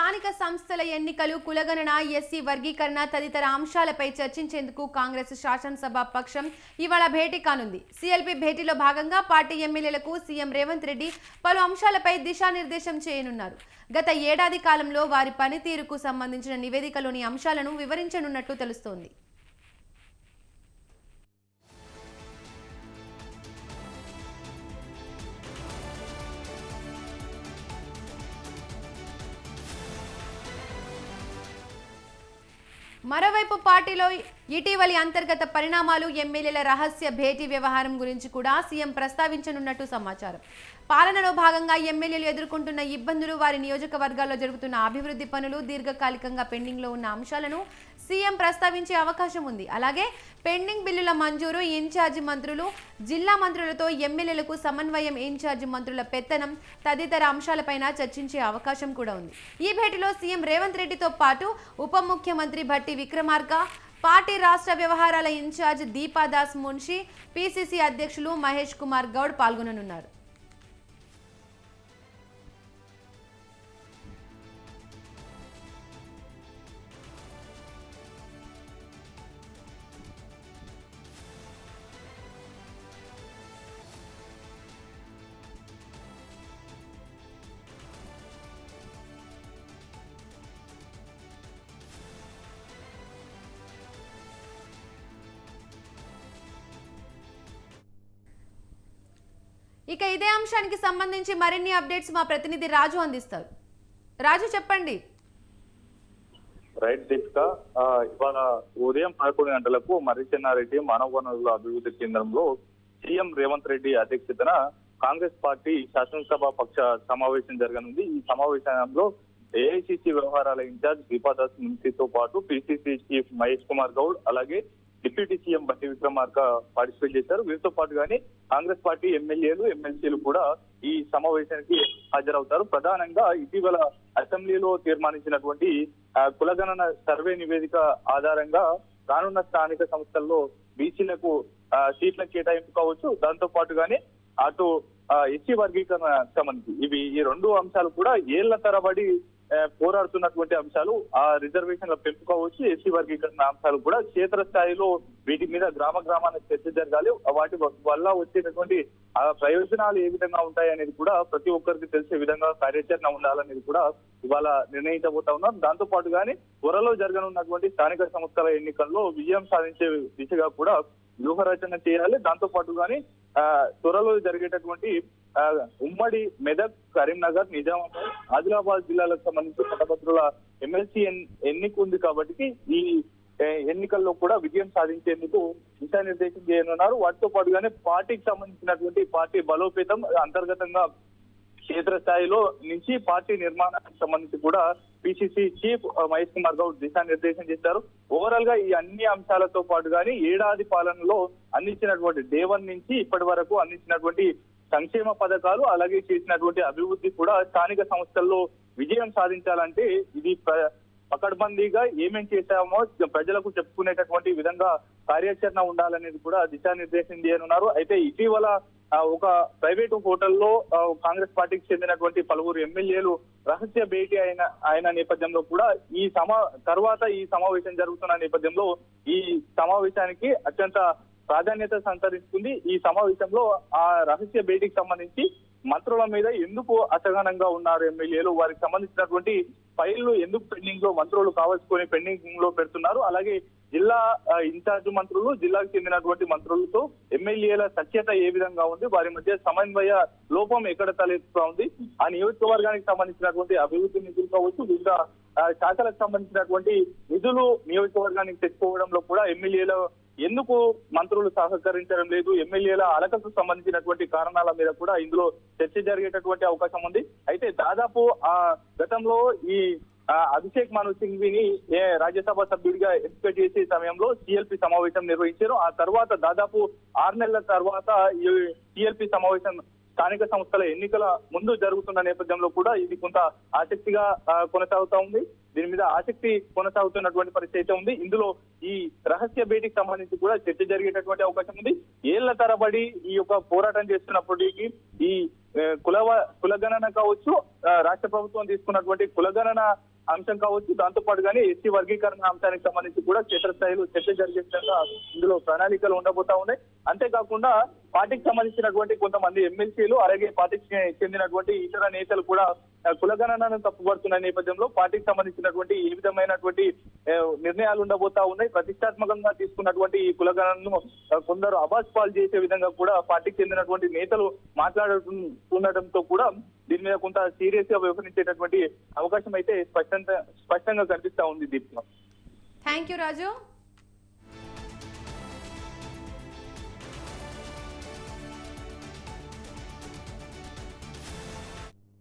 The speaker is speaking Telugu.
స్థానిక సంస్థల ఎన్నికలు కులగణన ఎస్సీ వర్గీకరణ తదితర అంశాలపై చర్చించేందుకు కాంగ్రెస్ శాసనసభ పక్షం ఇవాళ భేటీ కానుంది. సీఎల్పీ భేటీలో భాగంగా పార్టీ ఎమ్మెల్యేలకు సీఎం రేవంత్ రెడ్డి పలు అంశాలపై దిశానిర్దేశం చేయనున్నారు. గత ఏడాది కాలంలో వారి పనితీరుకు సంబంధించిన నివేదికలోని అంశాలను వివరించనున్నట్లు తెలుస్తోంది. మరోవైపు పార్టీలో ఇటీవలి అంతర్గత పరిణామాలు ఎమ్మెల్యేల రహస్య భేటీ వ్యవహారం గురించి కూడా సీఎం ప్రస్తావించనున్నట్టు సమాచారం. పాలనలో భాగంగా ఎమ్మెల్యేలు ఎదుర్కొంటున్న ఇబ్బందులు వారి నియోజకవర్గాల్లో జరుగుతున్న అభివృద్ధి పనులు దీర్ఘకాలికంగా పెండింగ్లో ఉన్న అంశాలను సీఎం ప్రస్తావించే అవకాశం ఉంది. అలాగే పెండింగ్ బిల్లుల మంజూరు ఇన్ఛార్జి మంత్రులు జిల్లా మంత్రులతో ఎమ్మెల్యేలకు సమన్వయం ఇన్ఛార్జి మంత్రుల పెత్తనం తదితర అంశాలపైన చర్చించే అవకాశం కూడా ఉంది. ఈ భేటీలో సీఎం రేవంత్ రెడ్డితో పాటు ఉప ముఖ్యమంత్రి భట్టి విక్రమార్క పార్టీ రాష్ట్ర వ్యవహారాల ఇన్ఛార్జ్ దీపాదాస్ మున్షి పిసిసి అధ్యక్షులు మహేష్ కుమార్ గౌడ్ పాల్గొననున్నారు. ఇక ఇదే అంశానికి సంబంధించి మరిన్ని అప్డేట్స్ మా ప్రతినిధి రాజు అందిస్తారు. రాజు చెప్పండి. రైట్ దీపిక ఇవాళ ఉదయం పదకొండు గంటలకు మర్రిచెన్నారెడ్డి మానవ వనరుల అభివృద్ధి కేంద్రంలో సీఎం రేవంత్ రెడ్డి అధ్యక్షతన కాంగ్రెస్ పార్టీ శాసనసభ పక్ష సమావేశం జరగనుంది. ఈ సమావేశంలో ఏఐసిసి వ్యవహారాల ఇన్ఛార్జ్ దీపాదాస్ మున్సితో పాటు పిసిసి చీఫ్ మహేష్ కుమార్ గౌడ్ అలాగే డిప్యూటీ సీఎం బట్టి విక్రమార్క పార్టిసిపేట్ చేశారు. వీరితో పాటుగానే కాంగ్రెస్ పార్టీ ఎమ్మెల్యేలు ఎమ్మెల్సీలు కూడా ఈ సమావేశానికి హాజరవుతారు. ప్రధానంగా ఇటీవల అసెంబ్లీలో తీర్మానించినటువంటి కులగణన సర్వే నివేదిక ఆధారంగా రానున్న స్థానిక సంస్థల్లో బీసీలకు సీట్ల కేటాయింపు కావచ్చు. దాంతో పాటుగానే అటు ఎస్సీ వర్గీకరణ సంబంధించి ఇవి ఈ రెండు అంశాలు కూడా ఏళ్ళ తరబడి పోరాడుతున్నటువంటి అంశాలు ఆ రిజర్వేషన్ల పెంపు కావచ్చు ఎస్సీ వర్గీకరణ అంశాలు కూడా క్షేత్ర స్థాయిలో వీటి మీద గ్రామ గ్రామానికి చర్చ జరగాలి. వాటి వల్ల వచ్చేటటువంటి ఆ ప్రయోజనాలు ఏ విధంగా ఉంటాయి అనేది కూడా ప్రతి ఒక్కరికి తెలిసే విధంగా కార్యాచరణ ఉండాలనేది కూడా ఇవాళ నిర్ణయించబోతా ఉన్నాం. దాంతో పాటుగానే త్వరలో జరగనున్నటువంటి స్థానిక సంస్థల ఎన్నికల్లో విజయం సాధించే దిశగా కూడా వ్యూహరచన చేయాలి. దాంతో పాటుగానే ఆ, త్వరలో జరిగేటటువంటి ఉమ్మడి మెదక్ కరీంనగర్ నిజామాబాద్ ఆదిలాబాద్ జిల్లాలకు సంబంధించి పట్టభద్రుల ఎమ్మెల్సీ ఎన్నిక ఉంది కాబట్టి ఈ ఎన్నికల్లో కూడా విజయం సాధించేందుకు దిశానిర్దేశం చేయనున్నారు. వాటితో పాటుగానే పార్టీకి సంబంధించినటువంటి పార్టీ బలోపేతం అంతర్గతంగా క్షేత్ర స్థాయిలో నుంచి పార్టీ నిర్మాణానికి సంబంధించి కూడా పిసిసి చీఫ్ మహేష్ కుమార్ గౌడ్ దిశానిర్దేశం చేశారు. ఓవరాల్గా ఈ అన్ని అంశాలతో పాటు గాని ఏడాది పాలనలో అందించినటువంటి డేవన్ నుంచి ఇప్పటి వరకు అందించినటువంటి సంక్షేమ పథకాలు అలాగే చేసినటువంటి అభివృద్ధి కూడా స్థానిక సంస్థల్లో విజయం సాధించాలంటే ఇది ప్ర- పకడ్బందీగా ఏమేం చేశామో ప్రజలకు చెప్పుకునేటటువంటి విధంగా కార్యాచరణ ఉండాలనేది కూడా దిశానిర్దేశం చేయనున్నారు అయితే ఇటీవల ఒక ప్రైవేటు హోటల్లో కాంగ్రెస్ పార్టీకి చెందినటువంటి పలువురు ఎమ్మెల్యేలు రహస్య భేటీ అయిన అయిన నేపథ్యంలో కూడా ఈ సమా తర్వాత ఈ సమావేశం జరుగుతున్న నేపథ్యంలో ఈ సమావేశానికి అత్యంత ప్రాధాన్యత సంతరించుకుంది. ఈ సమావేశంలో ఆ రహస్య భేటీకి సంబంధించి మంత్రుల మీద ఎందుకు అసహనంగా ఉన్నారు ఎమ్మెల్యేలు? వారికి సంబంధించినటువంటి ఫైళ్ళు ఎందుకు పెండింగ్లో మంత్రులు కావాల్సుకొని పెండింగ్లో పెడుతున్నారు? అలాగే జిల్లా ఇన్ఛార్జ్ మంత్రులు జిల్లాకు చెందినటువంటి మంత్రులతో ఎమ్మెల్యేల సఖ్యత ఏ విధంగా ఉంది? వారి మధ్య సమన్వయ లోపం ఎక్కడ తలెత్తుతా ఉంది? ఆ నియోజకవర్గానికి సంబంధించినటువంటి అభివృద్ధి నిధులు కావచ్చు వివిధ శాఖలకు సంబంధించినటువంటి నిధులు నియోజకవర్గానికి తెచ్చుకోవడంలో కూడా ఎమ్మెల్యేల ఎందుకు మంత్రులు సహకరించడం లేదు? ఎమ్మెల్యేల అలకకు సంబంధించినటువంటి కారణాల మీద కూడా ఇందులో చర్చ జరిగేటటువంటి అవకాశం ఉంది. అయితే దాదాపు ఆ గతంలో ఈ అభిషేక్ మను సింఘ్విని ఏ రాజ్యసభ సభ్యుడిగా ఎంపిక చేసే సమయంలో సిఎల్పి సమావేశం నిర్వహించారు. ఆ తర్వాత దాదాపు ఆరు నెలల తర్వాత ఈ సిఎల్పి సమావేశం స్థానిక సంస్థల ఎన్నికల ముందు జరుగుతున్న నేపథ్యంలో కూడా ఇది కొంత ఆసక్తిగా కొనసాగుతా ఉంది. దీని మీద ఆసక్తి కొనసాగుతున్నటువంటి పరిస్థితి అయితే ఉంది. ఇందులో ఈ రహస్య భేటీకి సంబంధించి కూడా చర్చ జరిగేటటువంటి అవకాశం ఉంది. ఏళ్ళ తరబడి ఈ యొక్క పోరాటం చేస్తున్నప్పటికీ ఈ కుల కులవ కులగణన కావచ్చు ఆ, రాష్ట్ర ప్రభుత్వం తీసుకున్నటువంటి కులగణన అంశం కావచ్చు. దాంతో కానీ ఎస్సీ వర్గీకరణ అంశానికి సంబంధించి కూడా క్షేత్రస్థాయిలో చర్చ జరిగే విధంగా ఇందులో ప్రణాళికలు ఉండబోతా ఉన్నాయి. అంతేకాకుండా పార్టీకి సంబంధించినటువంటి కొంతమంది ఎమ్మెల్సీలు అలాగే పార్టీకి చెందినటువంటి ఇతర నేతలు కూడా కులగణనను తప్పుపడుతున్న నేపథ్యంలో పార్టీకి సంబంధించినటువంటి ఏ విధమైనటువంటి నిర్ణయాలు ఉండబోతా ఉన్నాయి. ప్రతిష్టాత్మకంగా తీసుకున్నటువంటి ఈ కులగణనను కొందరు అబాస్ పాలు చేసే విధంగా కూడా పార్టీకి చెందినటువంటి నేతలు మాట్లాడుతుండటంతో కూడా దీని మీద కొంత సీరియస్గా వ్యవహరించేటటువంటి అవకాశం అయితే స్పష్టంగా స్పష్టంగా కనిపిస్తా ఉంది దీప్తి థ్యాంక్ యూ రాజు